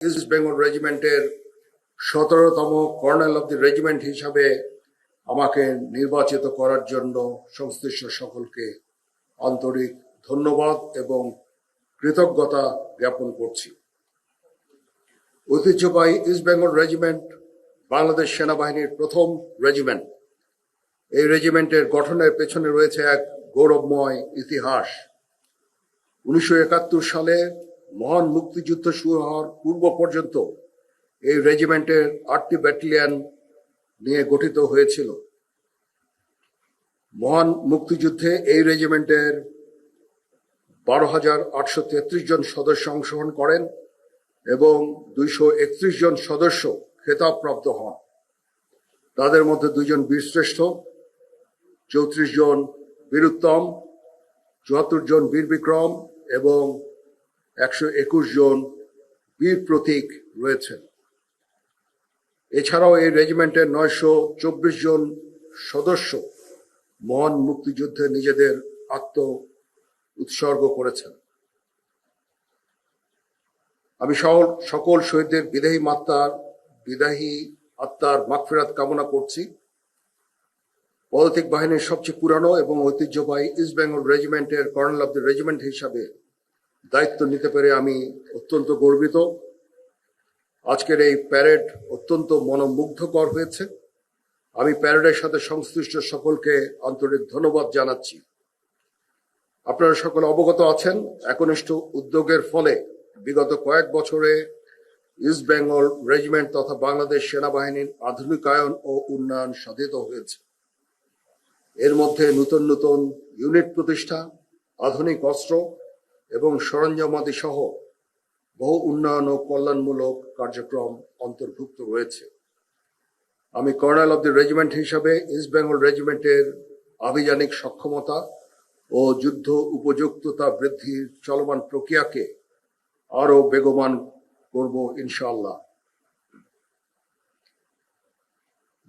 East Bengal রেজিমেন্টের সতেরোতম colonel of the regiment হিসাবে আমাকে নির্বাচিত করার জন্য সংশ্লিষ্ট সকলকে আন্তরিক ধন্যবাদ এবং কৃতজ্ঞতা জ্ঞাপন করছি। ঐতিহ্যবাহী ইস্ট বেঙ্গল রেজিমেন্ট বাংলাদেশ সেনাবাহিনীর প্রথম রেজিমেন্ট এই রেজিমেন্টের গঠনের পেছনে রয়েছে এক গৌরবময় ইতিহাস। উনিশশো একাত্তর সালে মহান মুক্তিযুদ্ধ শুরু হওয়ার পূর্ব পর্যন্ত এই রেজিমেন্টের আটটি ব্যাটালিয়ন নিয়ে গঠিত হয়েছিল। মহান মুক্তিযুদ্ধে এই রেজিমেন্টের বারো হাজার আটশো তেত্রিশ জন সদস্য অংশগ্রহণ করেন এবং দুইশো একত্রিশ জন সদস্য খেতাবপ্রাপ্ত হন। তাদের মধ্যে দুইজন বীরশ্রেষ্ঠ, চৌত্রিশ জন বীরুত্তম, চুয়াত্তর জন বীর বিক্রম এবং একশো একুশ জন বীর প্রতীক রয়েছেন। এছাড়াও এই রেজিমেন্টের নয়শো চব্বিশ জন সদস্য মহান মুক্তিযুদ্ধে নিজেদের আত্ম উৎসর্গ করেছেন। আমি সকল শহীদদের বিদায়ী মাত্রার, বিদায়ী আত্মার মাগফিরাত কামনা করছি। পদাতিক বাহিনীর সবচেয়ে পুরানো এবং ঐতিহ্যবাহী ইস্ট বেঙ্গল রেজিমেন্টের কর্নেল অব দ্য রেজিমেন্ট হিসাবে দায়িত্ব নিতে পেরে আমি অত্যন্ত গর্বিত। আজকের এই প্যারেড অত্যন্ত মনোমুগ্ধকর হয়েছে। আমি প্যারেডের সাথে সংশ্লিষ্ট সকলকে আন্তরিক ধন্যবাদ জানাচ্ছি। আপনারা সকলে অবগত আছেন, একনিষ্ঠ উদ্যোগের ফলে বিগত কয়েক বছরে ইস্ট বেঙ্গল রেজিমেন্ট তথা বাংলাদেশ সেনাবাহিনীর আধুনিকায়ন ও উন্নয়ন সাধিত হয়েছে। এর মধ্যে নতুন নতুন ইউনিট প্রতিষ্ঠা, আধুনিক অস্ত্র এবং সরঞ্জামাদি সহ বহু উন্নয়ন ও কল্যাণমূলক কার্যক্রম অন্তর্ভুক্ত রয়েছে। আমি কর্নেল অব দি রেজিমেন্ট হিসাবে ইস্ট বেঙ্গল রেজিমেন্টের আভিযানিক সক্ষমতা ও যুদ্ধ উপযুক্ততা বৃদ্ধির চলমান প্রক্রিয়াকে আরও বেগবান করব ইনশাআল্লাহ।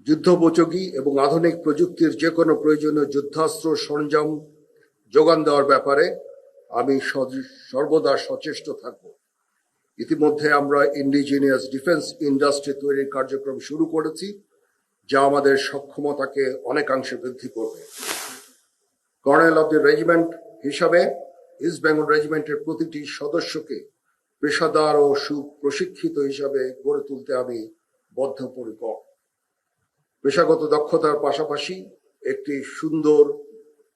যুদ্ধোপযোগী এবং আধুনিক প্রযুক্তির যে কোনো প্রয়োজনীয় যুদ্ধাস্ত্র সরঞ্জাম যোগান দেওয়ার ব্যাপারে আমি সর্বদা সচেষ্ট থাকব। ইতিমধ্যে আমরা ইন্ডিজিনিয়াস ডিফেন্স ইন্ডাস্ট্রি তৈরির কার্যক্রম শুরু করেছি, যা আমাদের সক্ষমতাকে অনেকাংশে বৃদ্ধি করবে। কর্নেল অব দি রেজিমেন্ট হিসাবে ইস্ট বেঙ্গল রেজিমেন্টের প্রতিটি সদস্যকে পেশাদার ও সুপ্রশিক্ষিত হিসাবে গড়ে তুলতে আমি বদ্ধপরিকর। পেশাগত দক্ষতার পাশাপাশি একটি সুন্দর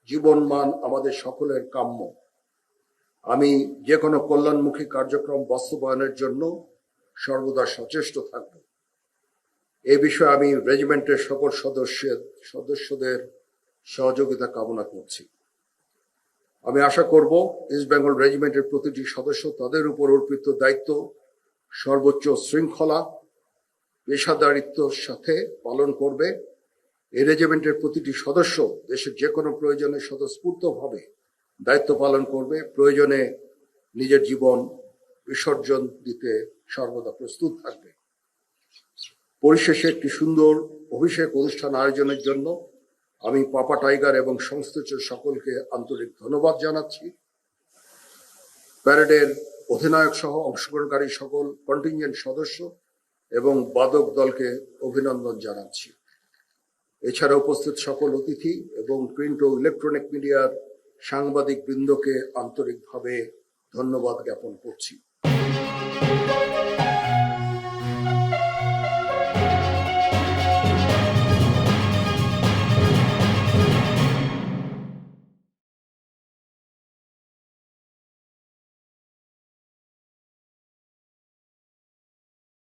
জীবনমান আমাদের সকলের কাম্য। আমি যে কোনো কল্যাণমুখী কার্যক্রম বাস্তবায়নের জন্য সর্বদা সচেষ্ট থাকব। এ বিষয়ে আমি রেজিমেন্টের সকল সদস্যের সদস্যদের সহযোগিতা কামনা করছি। আমি আশা করব ইস্ট বেঙ্গল রেজিমেন্টের প্রতিটি সদস্য তাদের উপর অর্পিত দায়িত্ব, সর্বোচ্চ শৃঙ্খলা পেশাদারিত্বর সাথে পালন করবে। এই রেজিমেন্টের প্রতিটি সদস্য দেশের যে কোনো প্রয়োজনে স্বতঃস্ফূর্তভাবে দায়িত্ব পালন করবে। প্রয়োজনে নিজের জীবন বিসর্জন দিতে সর্বদা প্রস্তুত থাকবে। পরিশেষে একটি সুন্দর অভিষেক অনুষ্ঠান আয়োজনের জন্য আমি পাপা টাইগার এবং সংশ্লিষ্ট সকলকে আন্তরিক ধন্যবাদ জানাচ্ছি। প্যারেডের অধিনায়ক সহ অংশগ্রহণকারী সকল কন্টিনজেন্ট সদস্য এবং বাদক দলকে অভিনন্দন জানাচ্ছি। এছাড়া উপস্থিত সকল অতিথি এবং প্রিন্ট ও ইলেকট্রনিক মিডিয়ার সাংবাদিক বৃন্দকে আন্তরিকভাবে ধন্যবাদ জ্ঞাপন করছি।